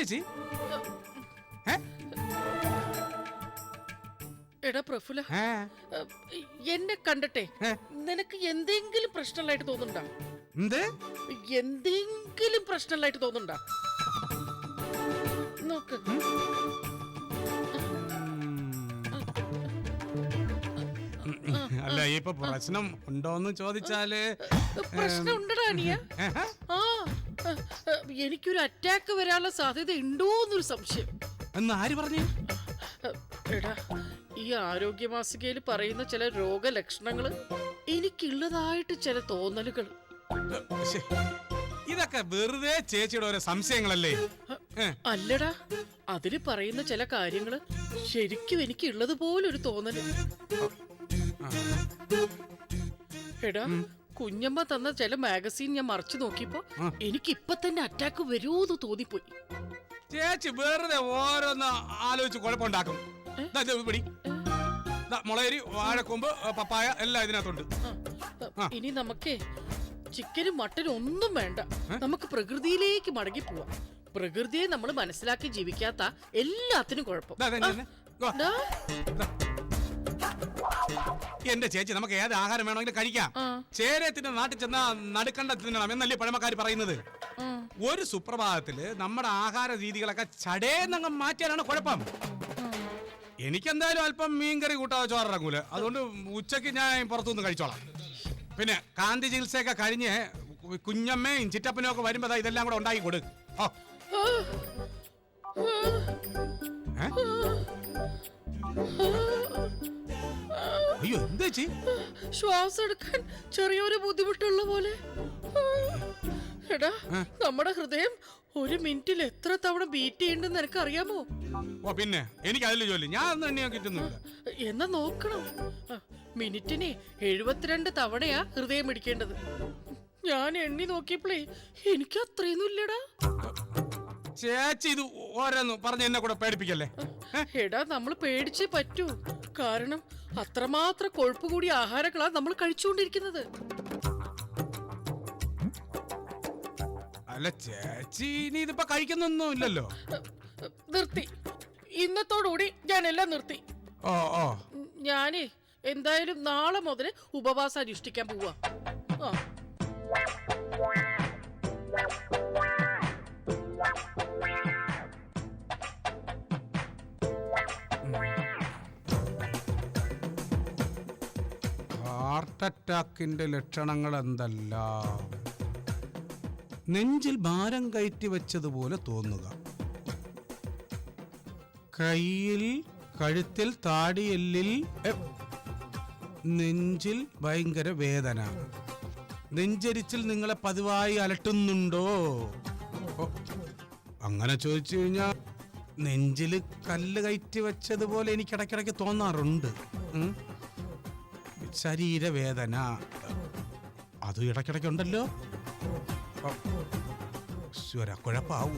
ചേച്ചി? എടാ പ്രഫുല എന്നെ കണ്ടട്ടെ നിനക്ക് എന്തെങ്കിലും പ്രശ്നമുള്ളതായിട്ട് തോന്നുന്നുണ്ടോ? എന്ത്? എന്തെങ്കിലും പ്രശ്നമുള്ളതായിട്ട് തോന്നുന്നുണ്ടോ? നോക്ക്. അല്ല ഇപ്പൊ പ്രശ്നം ഉണ്ടോന്ന് ചോദിച്ചാൽ പ്രശ്നം ഉണ്ടടാ അനിയ. ആ. എനിക്കൊരു അറ്റാക്ക് വരാനുള്ള സാധ്യത ഉണ്ടോ എന്നൊരു സംശയം. എന്ന് ആര് പറഞ്ഞു? ഈ എടാ ഈ ആരോഗ്യമാസികയിൽ പറയുന്ന ചില രോഗലക്ഷണങ്ങൾ എനിക്കുള്ളതായിട്ട് ചില തോന്നലുകൾ. ശ്ശെ, ഇതൊക്കെ വെറുതെ ചേച്ചിയുടെ ഓരോ സംശയങ്ങളല്ലേ? ഏ? അല്ലടാ അതിൽ പറയുന്ന ചില കാര്യങ്ങൾ ശരിക്കും എനിക്ക് ഉള്ളതുപോലൊരു തോന്നൽ എടാ കുഞ്ഞമ്മ തന്ന ചില മാഗസീൻ ഞാൻ മറിച്ചു നോക്കിയപ്പോ എനിക്ക് ഇപ്പൊ തന്നെ അറ്റാക്ക് വരുമോന്ന് തോന്നിപ്പോയി. ചേച്ചി വെറുതെ ഓരോന്ന് ആലോചിച്ച് കുഴപ്പമുണ്ടാക്കും. പിടി. വാഴക്കൊമ്പ് പപ്പായ എല്ലാം ഇതിനകത്തുണ്ട്. ഇനി നമുക്കേ ചിക്കനും മട്ടനും ഒന്നും വേണ്ട. നമുക്ക് പ്രകൃതിയിലേക്ക് മടങ്ങി പോവാം. പ്രകൃതിയെ നമ്മൾ മനസ്സിലാക്കി ജീവിക്കാത്ത എല്ലാത്തിനും കുഴപ്പം. എന്റെ ചേച്ചി നമുക്ക് ഏത് ആഹാരം വേണമെങ്കിലും കഴിക്കാം. ചേരത്തിന്റെ നാട്ടിൽ ചെന്നാ നടുക്കണ്ട തിന്നണം എന്നല്ലേ പഴമക്കാർ പറയുന്നത്? ഒരു സുപ്രഭാതത്തിൽ നമ്മുടെ ആഹാര രീതികളൊക്കെ ചടേന്നങ്ങ് മാറ്റാനാണ് കുഴപ്പം. എനിക്കെന്തായാലും അല്പം മീൻകറി കൂട്ടാതെ ചോറിറങ്ങൂല അതുകൊണ്ട് ഉച്ചയ്ക്ക് ഞാൻ പുറത്തുനിന്ന് കഴിച്ചോളാം. പിന്നെ കാന്തി ചികിത്സയൊക്കെ കഴിഞ്ഞ് കുഞ്ഞമ്മയും ചിറ്റപ്പനും ഒക്കെ വരുമ്പോ ഇതെല്ലാം കൂടെ ഉണ്ടാക്കി കൊടു. ഏ? ചേച്ചി. ശ്വാസം എടുക്കാൻ ചെറിയൊരു ബുദ്ധിമുട്ടുള്ള പോലെ. എടാ നമ്മുടെ ഹൃദയം ഒരു മിനിറ്റിൽ എത്ര തവണ ബീറ്റ് ചെയ്യണ്ടെന്ന് നിനക്ക് അറിയാമോ ഓ പിന്നെ. എനിക്ക് അതിൽ ജോലി. ഞാൻ കിട്ടുന്നില്ല എന്നാ നോക്കണം. മിനിറ്റിന് എഴുപത്തിരണ്ട് തവണയാ ഹൃദയം ഇടിക്കേണ്ടത്. ഞാൻ എണ്ണി നോക്കിയപ്പോഴേ എനിക്ക് അത്രയൊന്നും ഇല്ലടാ. ചേച്ചി ഇത് ഓരോന്ന് പറഞ്ഞ് എന്നെ കൂടെ പേടിപ്പിക്കല്ലേ? എടാ നമ്മൾ പേടിച്ചേ പറ്റൂ. കാരണം അത്രമാത്രം കൊഴുപ്പ് കൂടിയ ആഹാരങ്ങളാണ് നമ്മൾ കഴിച്ചുകൊണ്ടിരിക്കുന്നത്. അല്ല ചേച്ചി ഇനി ഇതിപ്പോ കഴിക്കുന്നൊന്നും ഇല്ലല്ലോ. നിർത്തി. ഇന്നത്തോടുകൂടി ഞാൻ എല്ലാം നിർത്തി. ഓ ഓ. ഞാനേ എന്തായാലും നാളെ മുതൽ ഉപവാസം അനുഷ്ഠിക്കാൻ പോവാ. ആ. ഹാർട്ട് അറ്റാക്കിന്റെ ലക്ഷണങ്ങൾ എന്തല്ല നെഞ്ചിൽ ഭാരം കയറ്റി വെച്ചതുപോലെ തോന്നുക. കയ്യിൽ കഴുത്തിൽ താടിയെല്ലിൽ നെഞ്ചിൽ ഭയങ്കര വേദന. നെഞ്ചരിച്ചിൽ നിങ്ങളെ പതിവായി അലട്ടുന്നുണ്ടോ? അങ്ങനെ ചോദിച്ചു കഴിഞ്ഞാൽ നെഞ്ചിൽ കല്ല് കയറ്റി വെച്ചതുപോലെ എനിക്ക് ഇടയ്ക്കിടയ്ക്ക് തോന്നാറുണ്ട്. ശരീരവേദന. അത് ഇടയ്ക്കിടയ്ക്കുണ്ടല്ലോ. കുഴപ്പാവോ?